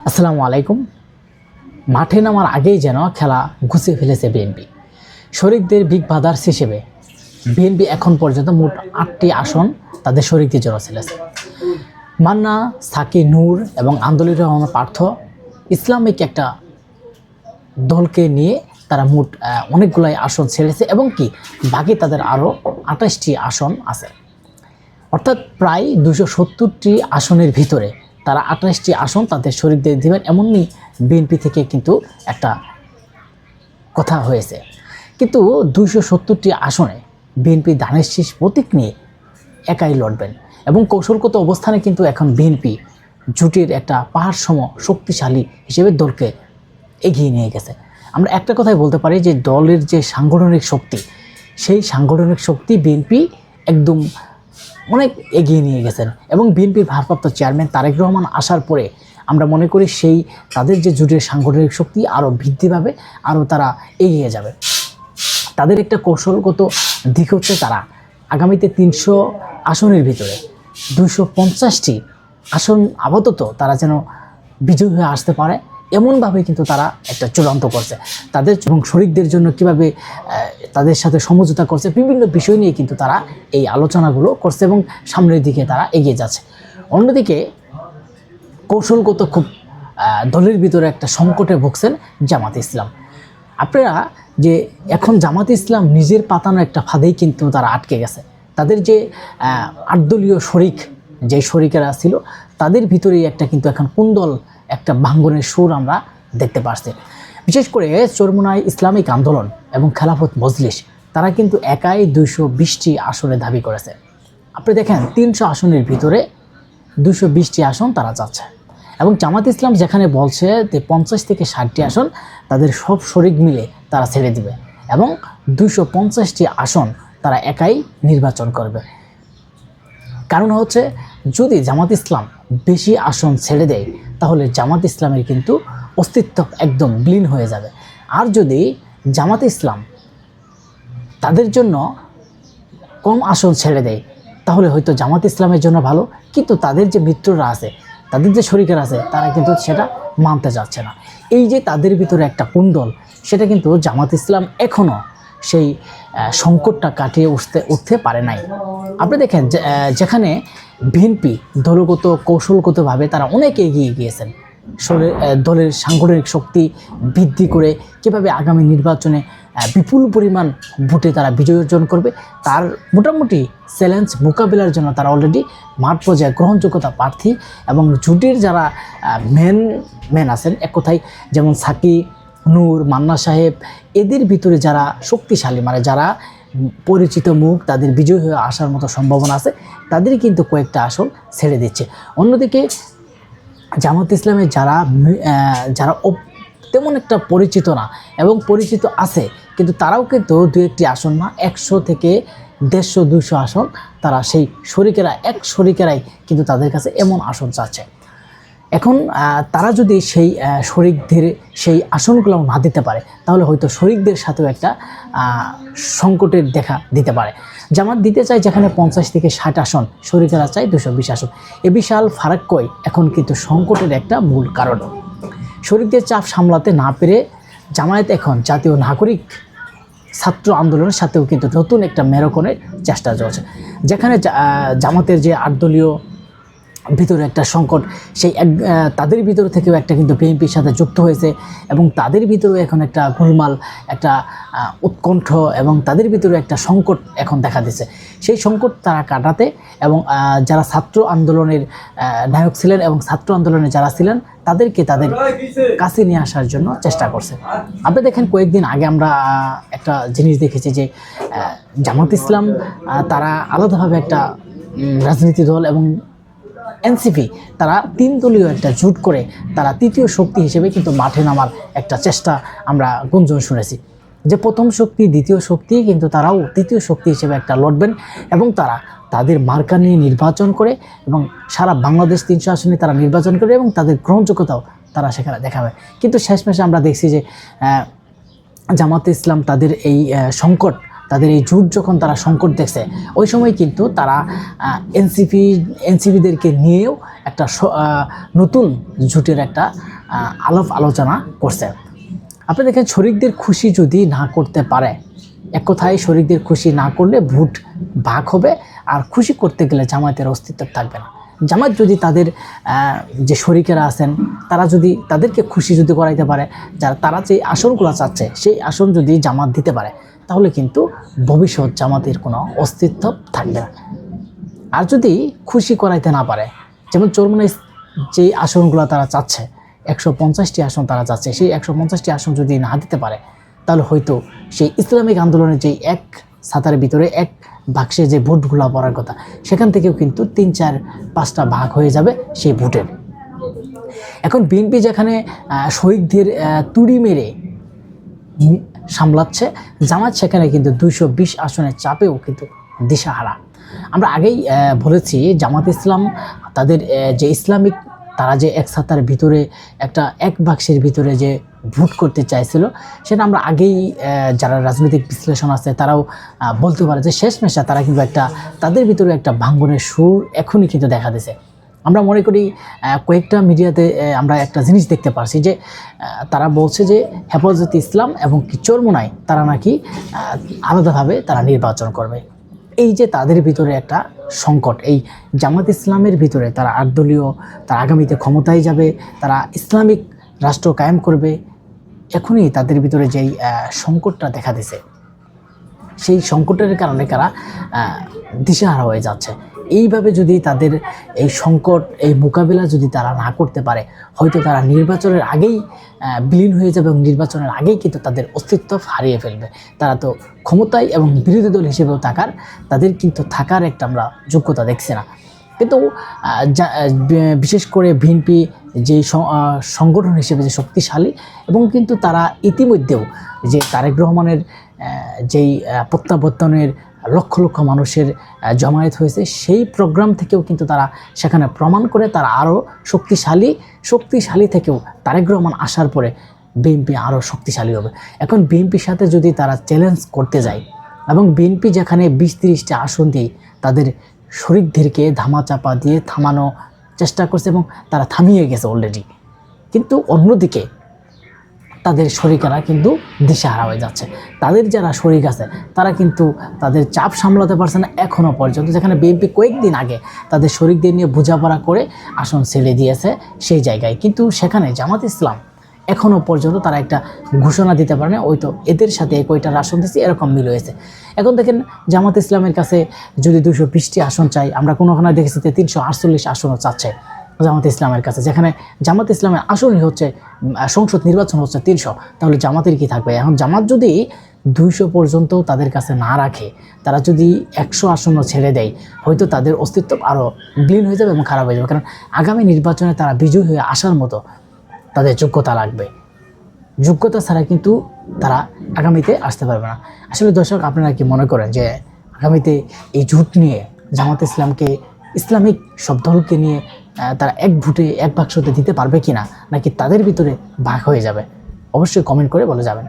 আসসালামু আলাইকুম। মাঠে নামার আগেই যেন খেলা ঘুষে ফেলেছে বিএনপি। শরিকদের বিগ ব্রাদার্স হিসেবে বিএনপি এখন পর্যন্ত মোট আটটি আসন তাদের শরিকদের জন্য ছেলেছে মান্না সাকি নূর এবং আন্দোলিত রহমান পার্থ ইসলামিক একটা দলকে নিয়ে তারা মোট অনেকগুলাই আসন ছেড়েছে এবং কি বাকি তাদের আরও আঠাশটি আসন আছে। অর্থাৎ প্রায় দুশো সত্তরটি আসনের ভিতরে তারা আঠাশটি আসন তাদের শরীরদের দেবেন, এমনই বিএনপি থেকে কিন্তু একটা কথা হয়েছে। কিন্তু দুইশো সত্তরটি আসনে বিএনপি ধানের শীষ প্রতীক নিয়ে একাই লড়বেন এবং কৌশলগত অবস্থানে কিন্তু এখন বিএনপি জুটের একটা পাহাড় সম শক্তিশালী হিসেবে দলকে এগিয়ে নিয়ে গেছে। আমরা একটা কথাই বলতে পারি যে দলের যে সাংগঠনিক শক্তি, সেই সাংগঠনিক শক্তি বিএনপি একদম অনেক এগিয়ে নিয়ে গেছেন। এবং বিএনপির ভারপ্রাপ্ত চেয়ারম্যান তারেক রহমান আসার পরে আমরা মনে করি সেই তাদের যে জুটের সাংগঠনিক শক্তি আরও বৃদ্ধি পাবে, আরও তারা এগিয়ে যাবে। তাদের একটা কৌশলগত দিক হচ্ছে তারা আগামীতে তিনশো আসনের ভিতরে দুশো পঞ্চাশটি আসন আপাতত তারা যেন বিজয়ী হয়ে আসতে পারে। এমনভাবে কিন্তু তারা একটা চূড়ান্ত করছে। তাদের এবং শরিকদের জন্য কীভাবে তাদের সাথে সমঝোতা করছে, বিভিন্ন বিষয় নিয়ে কিন্তু তারা এই আলোচনাগুলো করছে এবং সামনের দিকে তারা এগিয়ে যাচ্ছে। অন্যদিকে কৌশলগত খুব দলের ভিতরে একটা সংকটে ভুগছেন জামাত ইসলাম। আপনারা যে এখন জামাত ইসলাম নিজের পাতানো একটা ফাঁদেই কিন্তু তারা আটকে গেছে। তাদের যে আটদলীয় শরিক যে শরিকেরা ছিল, তাদের ভিতরেই একটা কিন্তু এখন কুন্দল একটা ভাঙ্গনের সুর আমরা দেখতে পাচ্ছি বিশেষ করে চরমুনাই ইসলামিক আন্দোলন এবং খেলাফত মজলিস, তারা কিন্তু একাই দুইশো বিশটি আসনে দাবি করেছে। আপনি দেখেন, তিনশো আসনের ভিতরে দুশো বিশটি আসন তারা চাচ্ছে এবং জামাত ইসলাম যেখানে বলছে যে পঞ্চাশ থেকে ষাটটি আসন তাদের সব শরিক মিলে তারা ছেড়ে দিবে এবং দুশো পঞ্চাশটি আসন তারা একাই নির্বাচন করবে। কারণ হচ্ছে, যদি জামাত ইসলাম বেশি আসন ছেড়ে দেয় তাহলে জামাত ইসলামের কিন্তু অস্তিত্ব একদম বিলীন হয়ে যাবে। আর যদি জামাত ইসলাম তাদের জন্য কম আসন ছেড়ে দেয়, তাহলে হয়তো জামাত ইসলামের জন্য ভালো। কিন্তু তাদের যে মিত্ররা আছে, তাদের যে শরিকেরা আছে, তারা কিন্তু সেটা মানতে যাচ্ছে না। এই যে তাদের ভিতরে একটা কুণ্ডল, সেটা কিন্তু জামাত ইসলাম এখনও সেই সংকটটা কাটিয়ে উঠতে উঠতে পারে নাই। আপনি দেখেন যেখানে বিএনপি দলগত, কৌশলগতভাবে তারা অনেক এগিয়ে গিয়েছেন। দলের সাংগঠনিক শক্তি বৃদ্ধি করে কীভাবে আগামী নির্বাচনে বিপুল পরিমাণ ভোটে তারা বিজয় অর্জন করবে, তার মোটামুটি চ্যালেঞ্জ মোকাবিলার জন্য তারা অলরেডি মাঠ পর্যায়ে গ্রহণযোগ্যতা প্রার্থী এবং জুটির যারা মেন মেন আছেন, এক কথায় যেমন সাকি নূর, মান্না সাহেব, এদের ভিতরে যারা শক্তিশালী মানে যারা পরিচিত মুখ, তাদের বিজয় হয়ে আসার মতো সম্ভাবনা আছে তাদেরই কিন্তু কয়েকটা আসন ছেড়ে দিচ্ছে। অন্যদিকে জামাত ইসলামের যারা যারা তেমন একটা পরিচিত না এবং পরিচিত আছে, কিন্তু তারাও কিন্তু দু একটি আসন না, একশো থেকে দেড়শো, দুইশো আসন তারা সেই শরিকেরা, এক শরিকেরাই কিন্তু তাদের কাছে এমন আসন চাচ্ছে। এখন তারা যদি সেই শরিকদের সেই আসনগুলো না দিতে পারে, তাহলে হয়তো শরিকদের সাথেও একটা সংকটের দেখা দিতে পারে। জামাত দিতে চায় যেখানে পঞ্চাশ থেকে ষাট আসন, শরিকেরা চায় দুশো বিশ আসন। এ বিশাল ফারাক্কই এখন কিন্তু সংকটের একটা মূল কারণ। শরিকদের চাপ সামলাতে না পেরে জামায়াত এখন জাতীয় নাগরিক ছাত্র আন্দোলনের সাথেও কিন্তু নতুন একটা মেরকনের চেষ্টা চলছে। যেখানে জামাতের যে আটদলীয় ভিতরে একটা সংকট। সেই এক তাদের ভিতর থেকেও একটা কিন্তু বিএনপির সাথে যুক্ত হয়েছে এবং তাদের ভিতরেও এখন একটা গোলমাল, একটা উৎকণ্ঠ এবং তাদের ভিতরে একটা সংকট এখন দেখা দিচ্ছে সেই সংকট তারা কাটাতে এবং যারা ছাত্র আন্দোলনের নায়ক ছিলেন এবং ছাত্র আন্দোলনে যারা ছিলেন, তাদেরকে তাদের কাছে নিয়ে আসার জন্য চেষ্টা করছে। আপনি দেখেন কয়েকদিন আগে আমরা একটা জিনিস দেখেছি যে জামাত ইসলাম তারা আলাদাভাবে একটা রাজনীতি দল এবং এনসিপি, তারা তিন দলীয় একটা জুট করে তারা তৃতীয় শক্তি হিসেবে কিন্তু মাঠে নামার একটা চেষ্টা আমরা গুঞ্জন শুনেছি। যে প্রথম শক্তি, দ্বিতীয় শক্তি কিন্তু তারাও তৃতীয় শক্তি হিসেবে একটা লড়বেন এবং তারা তাদের মার্কা নিয়ে নির্বাচন করে এবং সারা বাংলাদেশ তিনশো আসনে তারা নির্বাচন করে এবং তাদের গ্রহণযোগ্যতাও তারা সেখানে দেখাবে। কিন্তু শেষমেশে আমরা দেখছি যে জামাতে ইসলাম তাদের এই সংকট তাদের এই জোট যখন তারা সংকট দেখছে, ওই সময় কিন্তু তারা এনসিপি, এনসিপিদেরকে নিয়েও একটা নতুন জোটের একটা আলাপ আলোচনা করছে। আপনি দেখেন, শরিকদের খুশি যদি না করতে পারে, এক কথায় শরিকদের খুশি না করলে ভোট ভাগ হবে, আর খুশি করতে গেলে জামায়াতের অস্তিত্ব থাকবে না। জামাত যদি তাদের যে শরিকেরা আছেন, তারা যদি তাদেরকে খুশি যদি করাইতে পারে, যারা, তারা যে আসনগুলো চাচ্ছে, সেই আসন যদি জামাত দিতে পারে তাহলে কিন্তু ভবিষ্যৎ জামাতের কোনো অস্তিত্ব থাকবে না। আর যদি খুশি করাইতে না পারে, যেমন চরমনে যে আসনগুলো তারা চাচ্ছে, একশো পঞ্চাশটি আসন তারা চাচ্ছে, সেই একশো পঞ্চাশটি আসন যদি না দিতে পারে, তাহলে হয়তো সেই ইসলামিক আন্দোলনের যে এক ছাতার ভিতরে, এক বাক্সে যে ভোটগুলো পড়ার কথা, সেখান থেকেও কিন্তু তিন, চার, পাঁচটা ভাগ হয়ে যাবে সেই ভোটের। এখন বিএনপি যেখানে শহীদদের তুড়ি মেরে সামলাচ্ছে। জামাত সেখানে কিন্তু দুইশো বিশ আসনের চাপেও কিন্তু দিশাহারা। আমরা আগেই বলেছি জামাত ইসলাম, তাদের যে ইসলামিক, তারা যে এক ছাতার ভিতরে, একটা এক বাক্সের ভিতরে যে ভোট করতে চাইছিল, সেটা আমরা আগেই যারা রাজনৈতিক বিশ্লেষণ আছে তারাও বলতে পারে যে শেষ মেশা তারা কিন্তু একটা, তাদের ভিতরে একটা ভাঙ্গনের সুর এখনই কিন্তু দেখা দিছে আমরা মনে করি কয়েকটা মিডিয়াতে আমরা একটা জিনিস দেখতে পারছি যে তারা বলছে যে হেফাজত ইসলাম এবং কি চরমোনাই তারা নাকি আলাদাভাবে তারা নির্বাচন করবে। এই যে তাদের ভিতরে একটা সংকট, এই জামাত ইসলামের ভিতরে তারা আটদলীয়, তারা আগামীতে ক্ষমতায় যাবে, তারা ইসলামিক রাষ্ট্র কায়েম করবে, এখনই তাদের ভিতরে যেই সংকটটা দেখা দিছে, সেই সংকটের কারণে তারা দিশেহারা হয়ে যাচ্ছে। এইভাবে যদি তাদের এই সংকট, এই মোকাবিলা যদি তারা না করতে পারে, হয়তো তারা নির্বাচনের আগেই বিলীন হয়ে যাবে এবং নির্বাচনের আগেই কিন্তু তাদের অস্তিত্ব হারিয়ে ফেলবে। তারা তো ক্ষমতায় এবং বিরোধী দল হিসেবেও থাকার, তাদের কিন্তু থাকার একটা আমরা যোগ্যতা দেখছি না। কিন্তু বিশেষ করে বিএনপি যে সংগঠন হিসেবে যে শক্তিশালী এবং কিন্তু তারা ইতিমধ্যেও যে তারেক রহমানের যেই প্রত্যাবর্তনের লক্ষ লক্ষ মানুষের জমায়েত হয়েছে। সেই প্রোগ্রাম থেকেও কিন্তু তারা সেখানে প্রমাণ করে, তারা আরও শক্তিশালী শক্তিশালী থেকেও তারেক রহমান আসার পরে বিএনপি আরও শক্তিশালী হবে। এখন বিএনপির সাথে যদি তারা চ্যালেঞ্জ করতে যায় এবং বিএনপি যেখানে বিশ তিরিশটা আসন দিয়ে তাদের শরিকদেরকে ধামাচাপা দিয়ে থামানো চেষ্টা করছে এবং তারা থামিয়ে গেছে অলরেডি কিন্তু অন্যদিকে তাদের শরিকেরা কিন্তু দিশাহারা হয়ে যাচ্ছে। তাদের যারা শরিক আছে, তারা কিন্তু তাদের চাপ সামলাতে পারছে না এখনও পর্যন্ত। যেখানে বিএনপি কয়েকদিন আগে তাদের শরিকদের নিয়ে বোঝাপড়া করে আসন ছেড়ে দিয়েছে সেই জায়গায়। কিন্তু সেখানে জামাত ইসলাম এখনও পর্যন্ত তারা একটা ঘোষণা দিতে পারে না ওই তো এদের সাথে কয়টা আসন দিচ্ছে এরকম মিল হয়েছে। এখন দেখেন জামাত ইসলামের কাছে যদি দুশো বিশটি আসন চাই, আমরা কোনোখানে দেখেছি তিনশো আটচল্লিশ আসনও চাচ্ছে। জামাত ইসলামের কাছে। যেখানে জামাত ইসলামের আসনই হচ্ছে সংসদ নির্বাচন হচ্ছে তিনশো। তাহলে জামাতের কি থাকবে? এখন জামাত যদি দুইশো পর্যন্ত তাদের কাছে না রাখে, তারা যদি একশো আসন্ন ছেড়ে দেয়, হয়তো তাদের অস্তিত্ব আরও বিলীন হয়ে যাবে এবং খারাপ হয়ে যাবে। কারণ আগামী নির্বাচনে তারা বিজয়ী হয়ে আসার মতো তাদের যোগ্যতা লাগবে। যোগ্যতা ছাড়া কিন্তু তারা আগামীতে আসতে পারবে না। আসলে দর্শক, আপনারা কি মনে করেন যে আগামীতে এই জোট নিয়ে জামাত ইসলামকে ইসলামিক সব দলকে নিয়ে তারা এক ভোটে, এক বাক্সতে দিতে পারবে কিনা নাকি তাদের ভিতরে ভাগ হয়ে যাবে? অবশ্যই কমেন্ট করে বলে যাবেন।